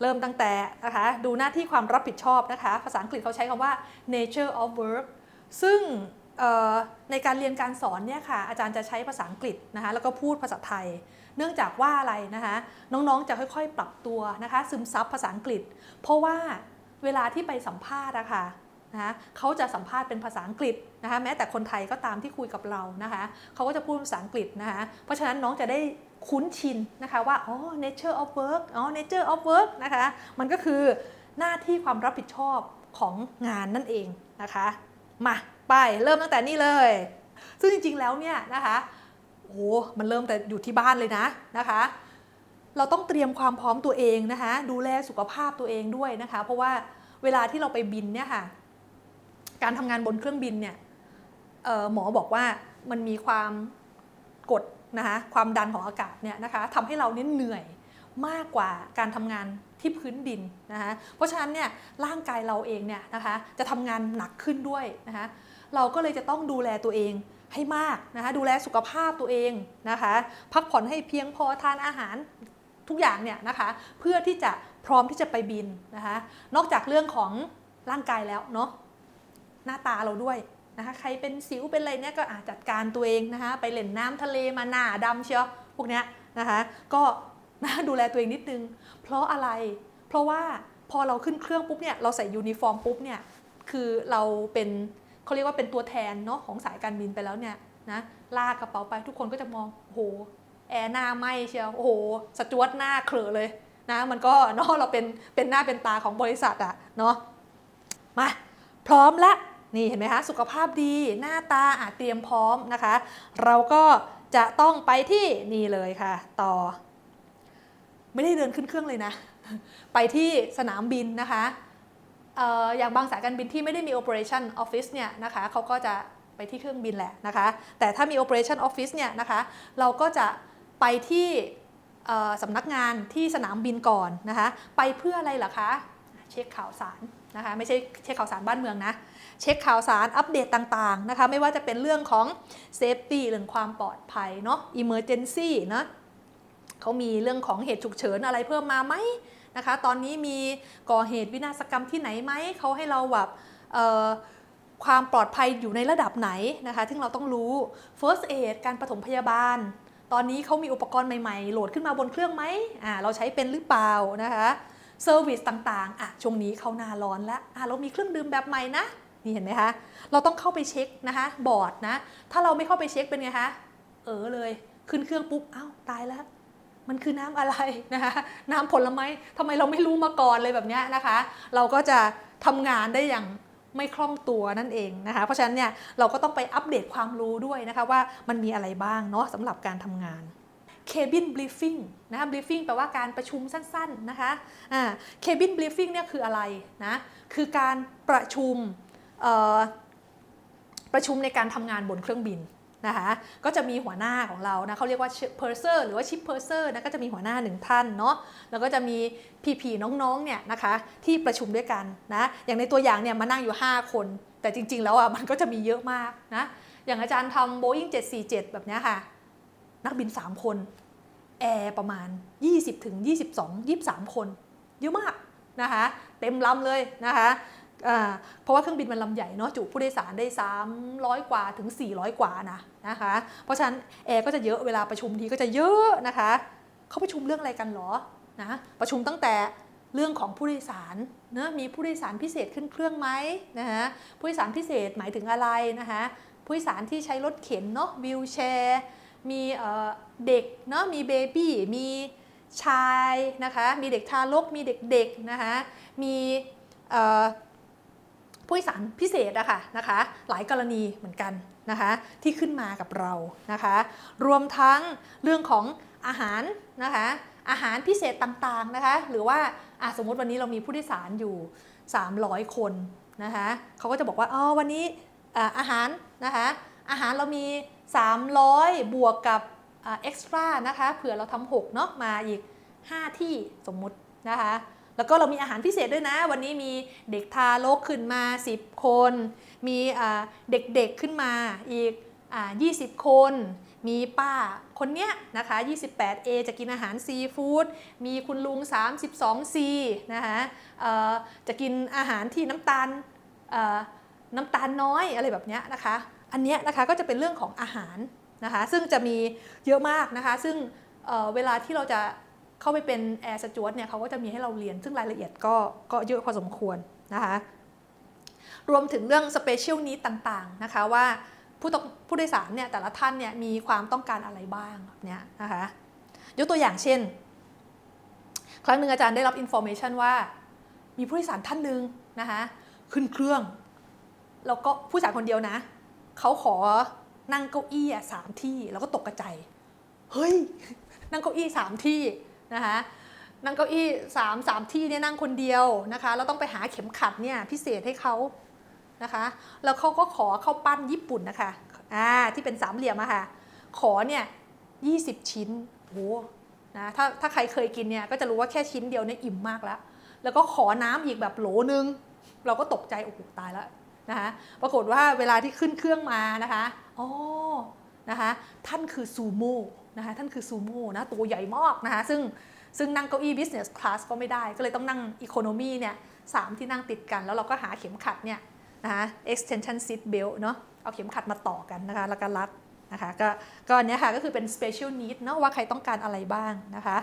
เริ่มตั้งแต่นะคะดูหน้าที่ความรับผิดชอบนะคะ ภาษาอังกฤษเขาใช้คำว่า nature of work ซึ่งในการเรียนการสอนเนี่ยค่ะอาจารย์จะใช้ภาษาอังกฤษนะคะแล้วก็พูดภาษาไทย เนื่องจากว่าอะไรนะคะน้องๆจะค่อยๆ ปรับตัวนะคะซึมซับภาษาอังกฤษ เพราะว่าเวลาที่ไปสัมภาษณ์อะค่ะนะคะเขาจะสัมภาษณ์เป็นภาษาอังกฤษนะคะแม้แต่คนไทยก็ตามที่คุยกับเรานะคะเขาก็จะพูดภาษาอังกฤษนะคะเพราะฉะนั้นน้องจะได้ คุ้นชินนะคะว่าอ๋อ nature of work อ๋อ nature of work นะคะมันก็คือหน้าที่ความรับผิดชอบของงานนั่นเองนะคะมาไปเริ่มตั้งแต่นี่เลย ซึ่งจริงๆแล้วเนี่ยนะคะโอ้มันเริ่มแต่อยู่ที่บ้านเลยนะนะคะ เราต้องเตรียมความพร้อมตัวเองนะคะดูแลสุขภาพตัวเองด้วยนะคะ เพราะว่าเวลาที่เราไปบินเนี่ยค่ะการทำงานบนเครื่องบินเนี่ยหมอบอกว่ามันมีความกด นะคะความดันของอากาศเนี่ยนะคะทำให้เราเนี่ยเหนื่อยมากกว่าการทำงานที่พื้นดินนะคะเพราะฉะนั้นเนี่ยร่างกายเราเองเนี่ยนะคะจะทำงานหนักขึ้นด้วยนะคะเราก็เลยจะต้องดูแลตัวเองให้มากนะคะดูแลสุขภาพตัวเองนะคะพักผ่อนให้เพียงพอทานอาหารทุกอย่างเนี่ยนะคะเพื่อที่จะพร้อมที่จะไปบินนะคะนอกจากเรื่องของร่างกายแล้วเนาะหน้าตาเราด้วย นะคะใครเป็นสิวเป็นอะไรเนี่ยก็อาจจัดการตัวเองนะคะไปเล่นน้ำทะเลมาหน้าดำเชียวพวกเนี้ยนะคะก็นะดูแลตัวเองนิดนึง เพราะอะไร เพราะว่าพอเราขึ้นเครื่องปุ๊บเนี่ยเราใส่ยูนิฟอร์มปุ๊บเนี่ยคือเราเป็นเขาเรียกว่าเป็นตัวแทนเนาะของสายการบินไปแล้วเนี่ยนะลากกระเป๋าไปทุกคนก็จะมองโอ้โหแอร์หน้าไหมเชียวโอ้โหสจวตหน้าเขลอเลยนะมันก็เนาะเราเป็นเป็นหน้าเป็นตาของบริษัทอะเนาะมาพร้อมละ นี่เห็นไหมคะสุขภาพดีหน้าตาอาจเตรียมพร้อมนะคะ เราก็จะต้องไปที่นี่เลยค่ะ ต่อ ไม่ได้เดินขึ้นเครื่องเลยนะ ไปที่สนามบินนะคะอย่างบางสายการบินที่ไม่ได้มี operation office เนี่ยนะคะเขาก็จะไปที่เครื่องบินแหละนะคะ แต่ถ้ามี operation office เนี่ยนะคะเราก็จะไปที่สำนักงานที่สนามบินก่อนนะคะ ไปเพื่ออะไรเหรอคะ เช็คข่าวสารนะคะ ไม่ใช่เช็คข่าวสารบ้านเมืองนะ เช็คข่าวสารอัปเดตต่างๆนะคะไม่ว่าจะเป็นเรื่องของ safety เรื่องความปลอดภัยเนาะ emergency เนาะเขามีเรื่องของเหตุฉุกเฉินอะไรเพิ่มมาไหมนะคะ ตอนนี้มีก่อเหตุวินาศกรรมที่ไหนไหมเขาให้เราแบบความปลอดภัยอยู่ในระดับไหนนะคะซึ่งเราต้องรู้ first aid การปฐมพยาบาล ตอนนี้เขามีอุปกรณ์ใหม่ ๆ โหลดขึ้นมาบนเครื่องไหมอ่าเราใช้เป็นหรือเปล่านะคะเซอร์วิสต่างๆอะช่วงนี้เขาหนาร้อนแล้วอะเรามีเครื่องดื่มแบบใหม่นะ นี่เห็นไหมคะ เราต้องเข้าไปเช็คนะคะ บอร์ดนะ ถ้าเราไม่เข้าไปเช็คเป็นไงคะ เออเลย ขึ้นเครื่องปุ๊บ อ้าวตายแล้ว มันคือน้ำอะไรนะคะ น้ำผลไม้ทำไมเราไม่รู้มาก่อนเลยแบบนี้นะคะ เราก็จะทำงานได้อย่างไม่คล่องตัวนั่นเองนะคะ เพราะฉะนั้นเนี่ยเราก็ต้องไปอัปเดตความรู้ด้วยนะคะว่ามันมีอะไรบ้างเนาะสำหรับการทำงาน cabin briefing นะคะ briefing แปลว่าการประชุมสั้นๆนะคะอ่า cabin briefing เนี่ยคืออะไรนะ คือการประชุม ประชุมในการทำงานบนเครื่องบินนะคะก็จะมีหัวหน้าของเรานะเขาเรียกว่า purser หรือว่า ship purser นะก็จะมีหัวหน้าหนึ่งท่านเนาะแล้วก็จะมีพี่ๆน้องๆเนี่ยนะคะที่ประชุมด้วยกันนะอย่างในตัวอย่างเนี่ยมานั่งอยู่ 5 คน แต่จริง ๆ แล้วอะมันก็จะมีเยอะมากนะอย่างอาจารย์ทำ Boeing 747 แบบนี้ค่ะ นักบิน 3 คนแอร์ประมาณ 20ถึง22 23 คน เยอะมากนะคะเต็มลำเลยนะคะ เพราะว่าเครื่องบินมันลำใหญ่เนาะจุผู้โดยสารได้ 300 กว่าถึง 400 กว่านะนะคะ เพราะฉะนั้นแอร์ก็จะเยอะเวลาประชุมทีก็จะเยอะนะคะเขาประชุมเรื่องอะไรกันหรอนะประชุมตั้งแต่เรื่องของผู้โดยสารเนะมีผู้โดยสารพิเศษขึ้นเครื่องไหมนะคะผู้โดยสารพิเศษหมายถึงอะไรนะคะผู้โดยสารที่ใช้รถเข็นเนาะวิวแชร์มีเอ่อเด็กเนาะมีเบบี้มีชายนะคะมีเด็กทารกมีเด็กๆนะคะมีเอ่อ ผู้โดยสารพิเศษอะค่ะนะคะ หลายกรณีเหมือนกันนะคะที่ขึ้นมากับเรานะคะ รวมทั้งเรื่องของอาหารนะคะอาหารพิเศษต่างๆนะคะ หรือว่าสมมติวันนี้เรามีผู้โดยสารอยู่ 300 คนนะคะเขาก็จะบอกว่าอ๋อวันนี้อะอาหารนะคะอาหารเรามี 300 บวกกับเอ็กซ์ตร้านะคะเผื่อเราทำ6เนาะมาอีก 5 ที่สมมุตินะคะ แล้วก็เรามีอาหารพิเศษด้วยนะ วันนี้มีเด็กทารกขึ้นมา 10 คน มีเด็กๆขึ้นมาอีกอ20 คน มีป้าคนเนี้ยนะคะ 28A จะกินอาหารซีฟู้ด มีคุณลุง 32C นะคะจะกินอาหารที่น้ำตาลน้ำตาลน้อยอะไรแบบเนี้ยนะคะ อันเนี้ยนะคะก็จะเป็นเรื่องของอาหารนะคะ ซึ่งจะมีเยอะมากนะคะ ซึ่งเเวลาที่เราจะ เข้าไปเป็นแอร์สจวตเนี่ยเขาก็จะมีให้เราเรียน ซึ่งรายละเอียดก็ก็เยอะพอสมควรนะคะรวมถึงเรื่อง special need ต่างๆนะคะว่าผู้ต้องผู้โดยสารเนี่ยแต่ละท่านเนี่ยมีความต้องการอะไรบ้างแบบเนี้ยนะคะยกตัวอย่างเช่น ครั้งหนึ่งอาจารย์ได้รับ information ว่า มีผู้โดยสารท่านหนึ่งนะคะขึ้นเครื่องแล้วก็ผู้โดยสารคนเดียวนะเขาขอนั่งเก้าอี้สามที่แล้วก็ตกกระจายเฮ้ย นั่งเก้าอี้สามที่ นะคะนั่งเก้าอี้สามสามที่เนี่ยนั่งคนเดียวนะคะแล้วต้องไปหาเข็มขัดเนี่ยพิเศษให้เขานะคะแล้วเขาก็ขอเข้าปั้นญี่ปุ่นนะคะอ่าที่เป็นสามเหลี่ยมอะค่ะขอเนี่ย20ชิ้นโหนะถ้าถ้าใครเคยกินเนี่ยก็จะรู้ว่าแค่ชิ้นเดียวเนี่ยอิ่มมากแล้ว แล้วก็ขอน้ำอีกแบบโหลนึง เราก็ตกใจโอ้โหตายแล้วนะคะปรากฏว่าเวลาที่ขึ้นเครื่องมานะคะอ๋อนะคะท่านคือซูโม่ นะคะท่านคือซูโม่นะตัวใหญ่มากนะคะซึ่งซึ่งนั่งเก้าอี้ business class ก็ไม่ได้ ก็เลยต้องนั่ง economy เนี่ยสามที่นั่งติดกัน แล้วเราก็หาเข็มขัดเนี่ยนะคะ extension seat belt เนาะเอาเข็มขัดมาต่อกันนะคะแล้วก็รัดนะคะก็ก็อันเนี้ยค่ะก็คือเป็น special need เนาะว่าใครต้องการอะไรบ้างนะคะ